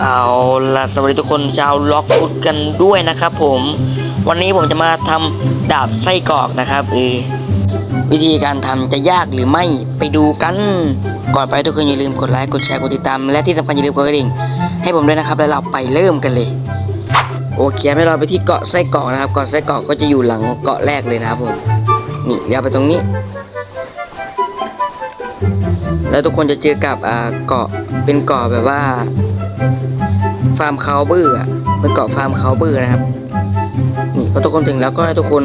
เอาล่ะสวัสดีทุกคนชาวล็อกฟุตกันด้วยนะครับผม วันนี้ผมจะมาทำดาบไส้กรอกนะครับเออวิธีการทำจะยากหรือไม่ไปดูกัน ก่อนไปทุกคนอย่าลืมกดไลค์กดแชร์กดติดตาม และที่สำคัญอย่าลืมกดกระดิ่ง ให้ผมด้วยนะครับแล้วเราไปเริ่มกันเลย โอเคให้เราไปที่เกาะไส้กรอกนะครับเกาะไส้กรอกก็จะอยู่หลังเกาะแรกเลยนะครับผมนี่เลี้ยวไปตรงนี้ แล้วทุกคนจะเจอกับเกาะเป็นเกาะแบบว่า ฟาร์มคาวเบอร์อะเป็นเกาะฟาร์มคาวเบอร์นะครับ นี่พอทุกคนถึงแล้วก็ให้ทุกคน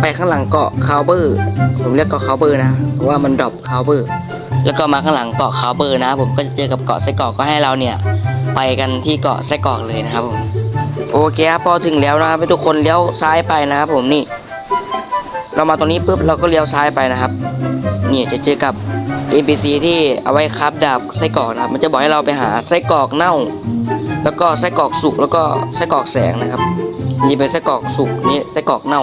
ไปข้างหลังเกาะคาวเบอร์ ผมเรียกเกาะคาวเบอร์นะ เพราะว่ามันดรอปคาวเบอร์ แล้วก็มาข้างหลังเกาะคาวเบอร์นะ ผมก็จะเจอกับเกาะไส้กรอกก็ให้เราเนี่ย ไปกันที่เกาะไส้กรอกเลยนะครับผม โอเคครับพอถึงแล้วนะครับให้ทุกคนเลี้ยวซ้ายไปนะครับผมนี่ เรามาตรงนี้ปุ๊บเราก็เลี้ยวซ้ายไปนะครับ นี่จะเจอกับ NPC ที่เอาไว้คับดาบไส้กรอกนะครับ มันจะบอกให้เราไปหาไส้กรอกเน่า แล้วก็ไส้กรอกสุกแล้วก็ไส้กรอกแสงนะครับนี่เป็นไส้กรอกสุกนี่ไส้กรอกเน่า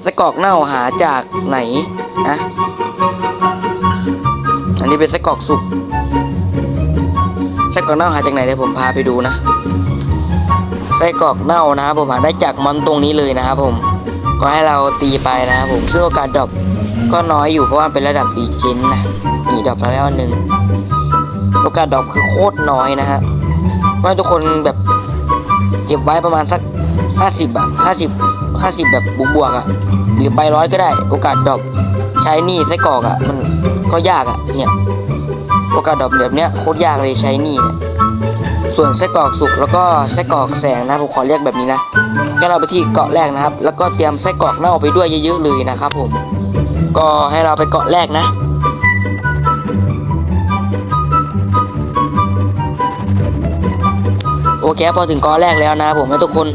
ไส้กรอกเน่าหาจากไหนนะอันนี้เป็นไส้กรอกสุกไส้กรอกเน่าหาจากไหนเดี๋ยวผมพาไปดูนะไส้กรอกเน่านะครับผมหาได้จากมอนตรงนี้เลยนะครับผมก็ให้เราตีไปนะครับผมซึ่งโอกาสดรอปก็น้อยอยู่เพราะว่าเป็นระดับดีเจนนะนี่ดรอปมาแล้วหนึ่ง โอกาสดรอปคือโคตรน้อยนะฮะก็ให้ทุกคนแบบเก็บไว้ประมาณสัก 50อะ50 50 แบบบวกๆอะหรือใบร้อยก็ได้ โอกาสดรอปใช้นี่ไส้กรอกอะมันก็ยากอะเนี่ยโอกาสดรอปแบบเนี้ยโคตรยากเลยใช้นี่เนี่ยส่วนไส้กรอกสุกแล้วก็ไส้กรอกแสงนะผมขอเรียกแบบนี้นะก็เราไปที่เกาะแรกนะครับ แล้วก็เตรียมไส้กรอกเน่าไปด้วยเยอะๆเลยนะครับผมก็ให้เราไปเกาะแรกนะ อเคพอถึงกาะแรกแล้วนะผมให้ทุกคน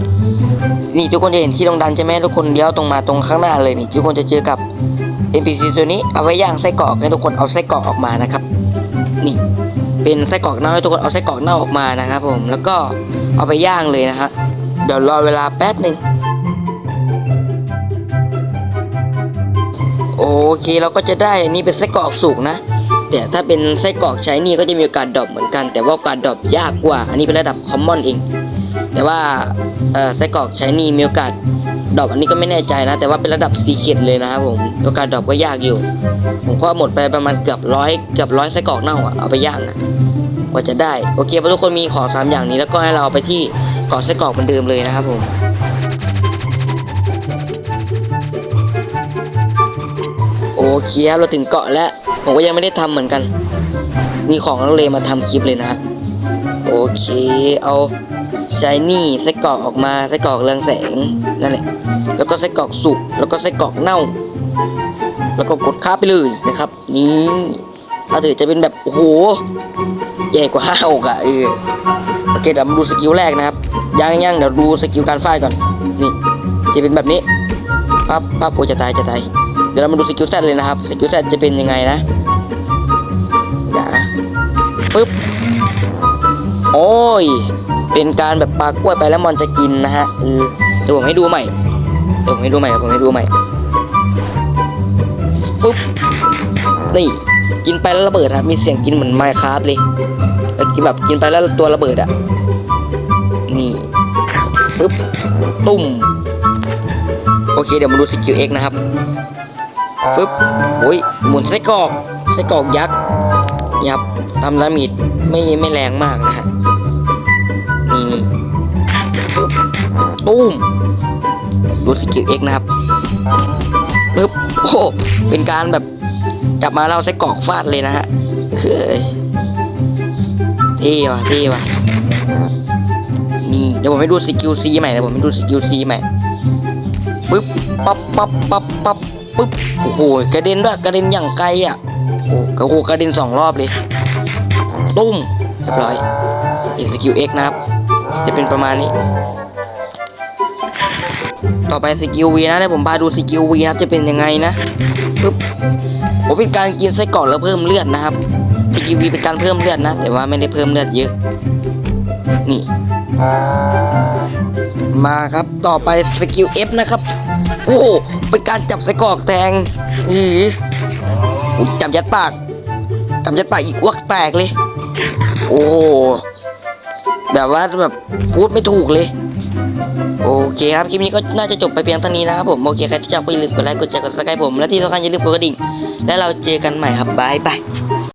นี่ทุกคนจะเห็นที่ตรงดันใช่ไหมทุกคนเลี้ยวตรงมาตรงข้างหน้าเลยนี่ทุกคนจะเจอกับ NPC ตัวนี้เอาไว้ย่างไส้กรอกให้ทุกคนเอาไส้กรอกออกมานะครับ นี่เป็นไส้กรอกเน่าให้ทุกคนเอาไส้กรอกเน่าออกมานะครับ ผมแล้วก็เอาไปย่างเลยนะฮะเดี๋ยวรอเวลาแป๊บหนึ่งโอเคเราก็จะได้นนี่เป็นไส้กรอกสุกนะ แต่ถ้าเป็นไส้กรอกใช้นี่ก็จะมีโอกาสดรอปเหมือนกัน แต่ว่าโอกาสดรอปยากกว่า อันนี้เป็นระดับคอมมอนเอง แต่ว่าไส้กรอกใช้นี่มีโอกาสดรอปอันนี้ก็ไม่แน่ใจนะ แต่ว่าเป็นระดับซีเคดเลยนะครับผมโอกาสดรอปก็ยากอยู่ ผมก็หมดไปประมาณเกือบร้อยเกือบร้อยไส้กรอกเน่าอะเอาไปย่างอะกว่าจะได้โอเคพอทุกคนมีของสามอย่างนี้แล้วก็ให้เราเอาไปที่เกาะไส้กรอกเหมือนเดิมเลยนะครับผม เคครับเราถึงเกาะแล้ว ผมก็ยังไม่ได้ทำเหมือนกัน มีของนักเลงมาทำคลิปเลยนะฮะโอเค เอาชายนี่ไส้กรอกออกมาไส้กรอกเรืองแสงนั่นแหละ แล้วก็ไส้กรอกสุก แล้วก็ไส้กรอกเน่า แล้วก็กดค้าไปเลยนะครับ นี่ถ้าถือจะเป็นแบบโอ้โหใหญ่กว่าห้าอกอะเออโอเคเดี๋ยวมาดูสกิลแรกนะครับยังยังเดี๋ยวดูสกิลการฟาดก่อน นี่ จะเป็นแบบนี้ปั๊บปั๊บโอ้จะตายจะตาย ดี๋ยวเรามาดูสกิลแซดเลยนะครับสกิลแซดจะเป็นยังไงนะอย่าปึ๊บโอ้ยเป็นการแบบปลากล้วยไปแล้วมันจะกินนะฮะเออเดี๋ยวผมให้ดูใหม่เดี๋ยวผมให้ดูใหม่เดี๋ยวผมให้ดูใหม่ฟึบนี่กินไปแล้วระเบิดครับมีเสียงกินเหมือนไมค์คราฟเลยแล้วกินแบบกินไปแล้วตัวระเบิดอะนี่ฟึบตุ้มโอเคเดี๋ยวมาดูสกิลเอ็กนะครับ ฟึบโอ้ยหมุนไส้กรอกไส้กรอกยักษ์นี่ครับทำดามิดไม่ไม่แรงมากนะฮะนี่นี่ฟึบตุ้มดูสกิลเอ็กนะครับปึ๊บโอ้เป็นการแบบจับมาเอาไส้กรอกฟาดเลยนะฮะเฮ้ยเท่ว่ะเท่ว่ะนี่เดี๋ยวผมให้ดูสกิลซีใหม่เดี๋ยวผมให้ดูสกิลซีใหม่ปึ๊บปั๊บปั๊บปั๊บปั๊บ ปึ๊บโอ้โหกระเด็นด้วยกระเด็นอย่างไกลอะโอ้โหกระเด็นสองรอบเลยตุ้มเรียบร้อยอีกสกิลเอ็กนะครับ จะเป็นประมาณนี้ ต่อไปสกิลวีนะเดี๋ยวผมพาดูสกิลวีนะครับจะเป็นยังไงนะปึ๊บโอ้เป็นการกินไส้กรอกแล้วเพิ่มเลือดนะครับสกิลวีเป็นการเพิ่มเลือดนะ แต่ว่าไม่ได้เพิ่มเลือดเยอะ นี่ มาครับต่อไปสกิล F นะครับ โอ้โห เป็นการจับไส้กรอกแทงอีจับยัดปาก จับยัดปากอีกอ้วกแตกเลย โอ้แบบว่าแบบพูดไม่ถูกเลย โอเคครับคลิปนี้ก็น่าจะจบไปเพียงเท่านี้นะครับผมโอเคใครที่ชอบก็อย่าลืมกดไลค์กดแชร์กดซับสไครต์ผมและที่สำคัญอย่าลืมกดกระดิ่ง และเราเจอกันใหม่ครับบายบาย